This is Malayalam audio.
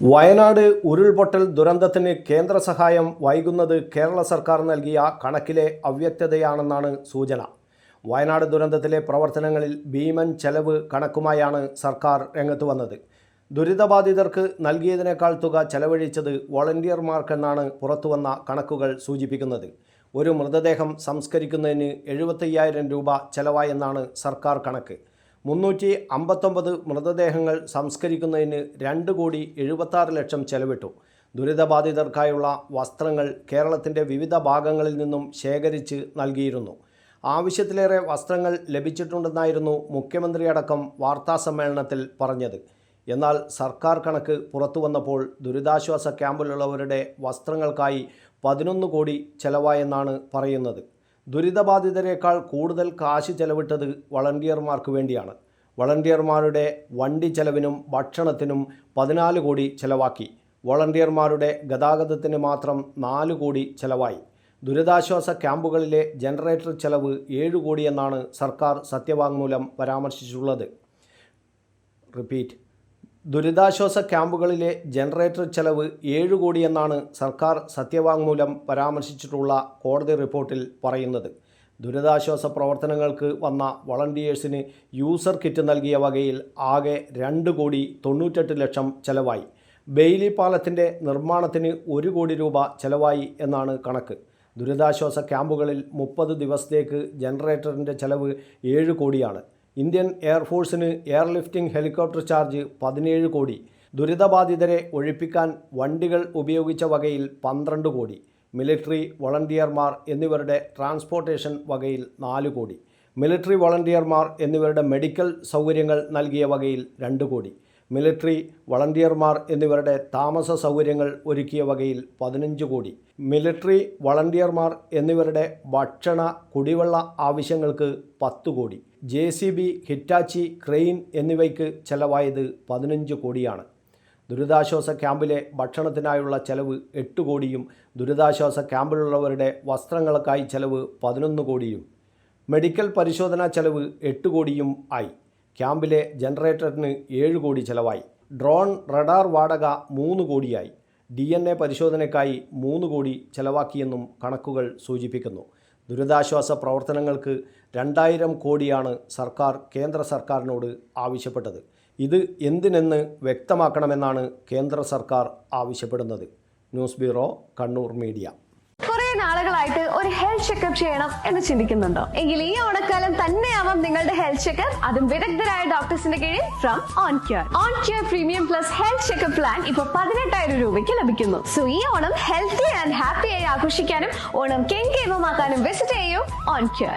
വയനാട് ഉരുൾപൊട്ടൽ ദുരന്തത്തിന് കേന്ദ്ര സഹായം വൈകുന്നത് കേരള സർക്കാർ നൽകിയ കണക്കിലെ അവ്യക്തതയാണെന്നാണ് സൂചന. വയനാട് ദുരന്തത്തിലെ പ്രവർത്തനങ്ങളിൽ ഭീമൻ ചെലവ് കണക്കുമായാണ് സർക്കാർ രംഗത്ത് വന്നത്. ദുരിതബാധിതർക്ക് നൽകിയതിനേക്കാൾ തുക ചെലവഴിച്ചത് വോളണ്ടിയർമാർക്കെന്നാണ് പുറത്തുവന്ന കണക്കുകൾ സൂചിപ്പിക്കുന്നത്. ഒരു മൃതദേഹം സംസ്കരിക്കുന്നതിന് എഴുപത്തയ്യായിരം രൂപ ചെലവായെന്നാണ് സർക്കാർ കണക്ക്. മുന്നൂറ്റി അമ്പത്തൊമ്പത് മൃതദേഹങ്ങൾ സംസ്കരിക്കുന്നതിന് രണ്ട് കോടി എഴുപത്താറ് ലക്ഷം ചെലവിട്ടു. ദുരിതബാധിതർക്കായുള്ള വസ്ത്രങ്ങൾ കേരളത്തിന്റെ വിവിധ ഭാഗങ്ങളിൽ നിന്നും ശേഖരിച്ച് നൽകിയിരുന്നു. ആവശ്യത്തിലേറെ വസ്ത്രങ്ങൾ ലഭിച്ചിട്ടുണ്ടെന്നായിരുന്നു മുഖ്യമന്ത്രിയടക്കം വാർത്താസമ്മേളനത്തിൽ പറഞ്ഞത്. എന്നാൽ സർക്കാർ കണക്ക് പുറത്തു വന്നപ്പോൾ ദുരിതാശ്വാസ ക്യാമ്പിലുള്ളവരുടെ വസ്ത്രങ്ങൾക്കായി പതിനൊന്ന് കോടി ചെലവായെന്നാണ് പറയുന്നത്. ദുരിതബാധിതരെക്കാൾ കൂടുതൽ കാശ് ചെലവിട്ടത് വളണ്ടിയർമാർക്ക് വേണ്ടിയാണ്. വളണ്ടിയർമാരുടെ വണ്ടി ചെലവിനും ഭക്ഷണത്തിനും പതിനാല് കോടി ചെലവാക്കി. വളണ്ടിയർമാരുടെ ഗതാഗതത്തിന് മാത്രം നാല് കോടി ചെലവായി. ദുരിതാശ്വാസ ക്യാമ്പുകളിലെ ജനറേറ്റർ ചെലവ് ഏഴ് കോടിയെന്നാണ് സർക്കാർ സത്യവാങ്മൂലം പരാമർശിച്ചിട്ടുള്ളത്. റിപ്പീറ്റ്. ദുരിതാശ്വാസ ക്യാമ്പുകളിലെ ജനറേറ്റർ ചെലവ് ഏഴ് കോടിയെന്നാണ് സർക്കാർ സത്യവാങ്മൂലം പരാമർശിച്ചിട്ടുള്ള കോടതി റിപ്പോർട്ടിൽ പറയുന്നത്. ദുരിതാശ്വാസ പ്രവർത്തനങ്ങൾക്ക് വന്ന വളണ്ടിയേഴ്സിന് യൂസർ കിറ്റ് നൽകിയ വകയിൽ ആകെ രണ്ട് കോടി തൊണ്ണൂറ്റെട്ട് ലക്ഷം ചെലവായി. ബെയിലി പാലത്തിന്റെ നിർമ്മാണത്തിന് ഒരു കോടി രൂപ ചെലവായി എന്നാണ് കണക്ക്. ദുരിതാശ്വാസ ക്യാമ്പുകളിൽ മുപ്പത് ദിവസത്തേക്ക് ജനറേറ്ററിന്റെ ചെലവ് ഏഴ് കോടിയാണ്. ഇന്ത്യൻ എയർഫോഴ്സിന് എയർലിഫ്റ്റിംഗ് ഹെലികോപ്റ്റർ ചാർജ് പതിനേഴ് കോടി. ദുരിതബാധിതരെ ഒഴിപ്പിക്കാൻ വണ്ടികൾ ഉപയോഗിച്ച വകയിൽ പന്ത്രണ്ട് കോടി. മിലിറ്ററി വളണ്ടിയർമാർ എന്നിവരുടെ ട്രാൻസ്പോർട്ടേഷൻ വകയിൽ നാല് കോടി. മിലിറ്ററി വളണ്ടിയർമാർ എന്നിവരുടെ മെഡിക്കൽ സൗകര്യങ്ങൾ നൽകിയ വകയിൽ രണ്ട് കോടി. മിലിറ്ററി വളണ്ടിയർമാർ എന്നിവരുടെ താമസ സൗകര്യങ്ങൾ ഒരുക്കിയ വകയിൽ പതിനഞ്ച് കോടി. മിലിറ്ററി വളണ്ടിയർമാർ എന്നിവരുടെ ഭക്ഷണ കുടിവെള്ള ആവശ്യങ്ങൾക്ക് പത്ത് കോടി. J C B Hitachi crane എന്നിവയ്ക്ക് ചെലവായത് പതിനഞ്ച് കോടിയാണ്. ദുരിതാശ്വാസ ക്യാമ്പിലെ ഭക്ഷണത്തിനായുള്ള ചെലവ് എട്ട് കോടിയും ദുരിതാശ്വാസ ക്യാമ്പിലുള്ളവരുടെ വസ്ത്രങ്ങൾക്കായി ചെലവ് പതിനൊന്ന് കോടിയും. മെഡിക്കൽ പരിശോധനാ ചെലവ് എട്ട് കോടിയും ആയി. ക്യാമ്പിലെ ജനറേറ്ററിന് ഏഴ് കോടി ചെലവായി. ഡ്രോൺ റഡാർ വാടക മൂന്ന് കോടിയായി. ഡി എൻ എ പരിശോധനയ്ക്കായി മൂന്ന് കോടി ചെലവാക്കിയെന്നും കണക്കുകൾ സൂചിപ്പിക്കുന്നു. ദുരിതാശ്വാസ പ്രവർത്തനങ്ങൾക്ക് രണ്ടായിരം കോടിയാണ് സർക്കാർ കേന്ദ്ര സർക്കാരിനോട് ആവശ്യപ്പെട്ടത്. ഇത് എന്തിനെന്ന് വ്യക്തമാക്കണമെന്നാണ് കേന്ദ്ര സർക്കാർ ആവശ്യപ്പെടുന്നത്. News bureau Kannur media. നാളുകളായിട്ട് ഒരു ഹെൽത്ത് ചെക്കപ്പ് ചെയ്യണം എന്ന് ചിന്തിക്കുന്നുണ്ടോ? എങ്കിൽ ഈ ഓണക്കാലം തന്നെയാവാം നിങ്ങളുടെ ഹെൽത്ത് ചെക്കപ്പ് അതും വിദഗ്ധരായ ഡോക്ടേഴ്സിന്റെ കീഴിൽ from on cure on cure premium plus health checkup plan ഇപ്പൊ പതിനെട്ടായിരം രൂപയ്ക്ക് ലഭിക്കുന്നു. സോ ഈ ഓണം ഹെൽത്തി ആൻഡ് ഹാപ്പിയായി ആഘോഷിക്കാനും ഓണം കെങ്കേമമാക്കാനും വിസിറ്റ് ചെയ്യൂ ഓൺ ക്യൂർ